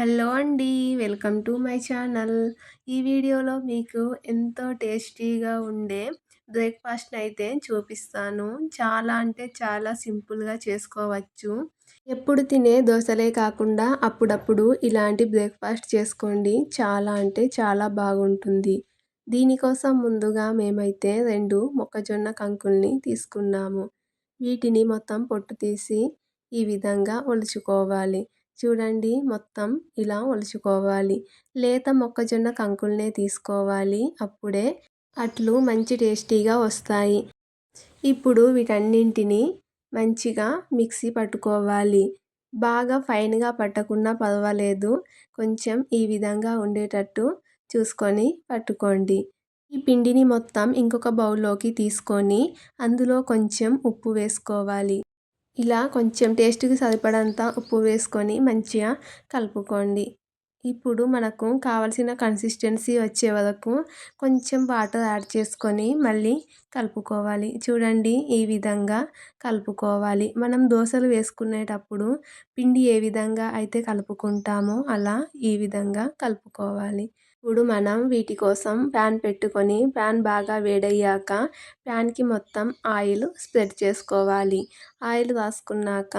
Hello అండి welcome to my channel. ఈ వీడియోలో మీకు ఎంతో టేస్టీగా ఉండే బ్రేక్ఫాస్ట్ని అయితే చూపిస్తాను. చాలా అంటే చాలా సింపుల్గా చేసుకోవచ్చు. ఎప్పుడు తినే దోశలే కాకుండా అప్పుడప్పుడు ఇలాంటి బ్రేక్ఫాస్ట్ చేసుకోండి. చాలా అంటే చాలా బాగుంటుంది. దీనికోసం ముందుగా మేమైతే రెండు మొక్కజొన్న కంకుల్ని తీసుకున్నాము. వీటిని మొత్తం పొట్టు తీసి ఈ విధంగా ఒలుచుకోవాలి. చూడండి మొత్తం ఇలా ఒలుచుకోవాలి. లేత మొక్కజొన్న కంకుల్నే తీసుకోవాలి. అప్పుడే అట్లు మంచి టేస్టీగా వస్తాయి. ఇప్పుడు వీటన్నింటినీ మంచిగా మిక్సీ పట్టుకోవాలి. బాగా ఫైన్గా పట్టకుండా పర్వాలేదు. కొంచెం ఈ విధంగా ఉండేటట్టు చూసుకొని పట్టుకోండి. ఈ పిండిని మొత్తం ఇంకొక బౌల్లోకి తీసుకొని అందులో కొంచెం ఉప్పు వేసుకోవాలి. ఇలా కొంచెం టేస్ట్కి సరిపడంత ఉప్పు వేసుకొని మంచిగా కలుపుకోండి. ఇప్పుడు మనకు కావలసిన కన్సిస్టెన్సీ వచ్చే వరకు కొంచెం వాటర్ యాడ్ చేసుకొని మళ్ళీ కలుపుకోవాలి. చూడండి ఈ విధంగా కలుపుకోవాలి. మనం దోశలు వేసుకునేటప్పుడు పిండి ఏ విధంగా అయితే కలుపుకుంటామో అలా ఈ విధంగా కలుపుకోవాలి. ఇప్పుడు మనం వీటి కోసం ప్యాన్ పెట్టుకొని ప్యాన్ బాగా వేడయ్యాక ప్యాన్కి మొత్తం ఆయిల్ స్ప్రెడ్ చేసుకోవాలి. ఆయిల్ రాసుకున్నాక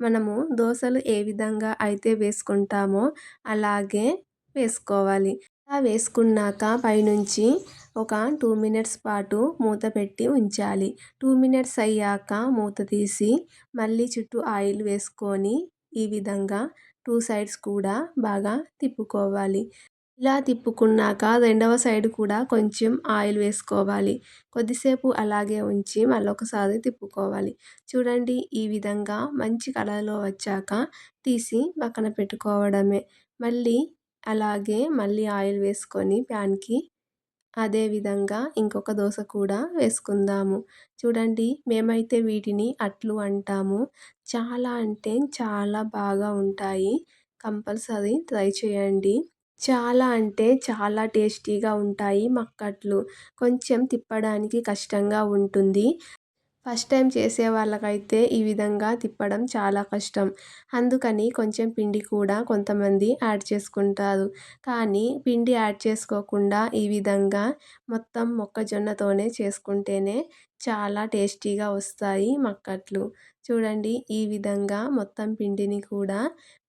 మనము దోశలు ఏ విధంగా అయితే వేసుకుంటామో అలాగే వేసుకోవాలి. అలా వేసుకున్నాక పైనుంచి ఒక టూ మినిట్స్ పాటు మూత పెట్టి ఉంచాలి. టూ మినిట్స్ అయ్యాక మూత తీసి మళ్ళీ చుట్టూ ఆయిల్ వేసుకొని ఈ విధంగా టూ సైడ్స్ కూడా బాగా తిప్పుకోవాలి. ఇలా తిప్పుకున్నాక రెండవ సైడ్ కూడా కొంచెం ఆయిల్ వేసుకోవాలి. కొద్దిసేపు అలాగే ఉంచి మళ్ళొకసారి తిప్పుకోవాలి. చూడండి ఈ విధంగా మంచి కలర్లో వచ్చాక తీసి పక్కన పెట్టుకోవడమే. మళ్ళీ అలాగే మళ్ళీ ఆయిల్ వేసుకొని ప్యాన్కి అదేవిధంగా ఇంకొక దోశ కూడా వేసుకుందాము. చూడండి మేమైతే వీటిని అట్లు అంటాము. చాలా అంటే చాలా బాగా ఉంటాయి. కంపల్సరీ ట్రై చేయండి. చాలా అంటే చాలా టేస్టీగా ఉంటాయి మక్కట్లు. కొంచెం తిప్పడానికి కష్టంగా ఉంటుంది. ఫస్ట్ టైం చేసే వాళ్ళకైతే ఈ విధంగా తిప్పడం చాలా కష్టం. అందుకని కొంచెం పిండి కూడా కొంతమంది యాడ్ చేసుకుంటారు. కానీ పిండి యాడ్ చేసుకోకుండా ఈ విధంగా మొత్తం మొక్కజొన్నతోనే చేసుకుంటేనే చాలా టేస్టీగా వస్తాయి మక్కట్లు. చూడండి ఈ విధంగా మొత్తం పిండిని కూడా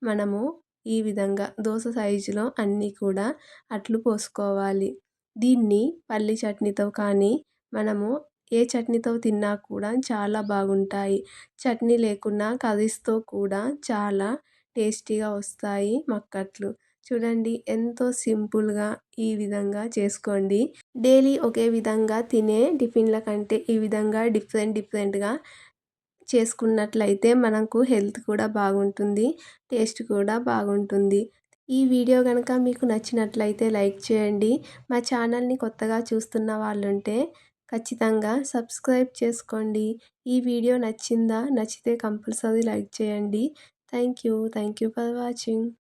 మనము ఈ విధంగా దోశ సైజులో అన్నీ కూడా అట్లు పోసుకోవాలి. దీన్ని పల్లి చట్నీతో కానీ మనము ఏ చట్నీతో తిన్నా కూడా చాలా బాగుంటాయి. చట్నీ లేకున్నా కర్రీస్తో కూడా చాలా టేస్టీగా వస్తాయి మక్కట్లు. చూడండి ఎంతో సింపుల్గా ఈ విధంగా చేసుకోండి. డైలీ ఒకే విధంగా తినే టిఫిన్ల కంటే ఈ విధంగా డిఫరెంట్ డిఫరెంట్గా చేసుకున్నట్లయితే మనకు హెల్త్ కూడా బాగుంటుంది టేస్ట్ కూడా బాగుంటుంది. ఈ వీడియో కనుక మీకు నచ్చినట్లయితే లైక్ చేయండి. మా ఛానల్ని కొత్తగా చూస్తున్న వాళ్ళుంటే ఖచ్చితంగా సబ్స్క్రైబ్ చేసుకోండి. ఈ వీడియో నచ్చిందా? నచ్చితే కంపల్సరీ లైక్ చేయండి. Thank you. Thank you for watching.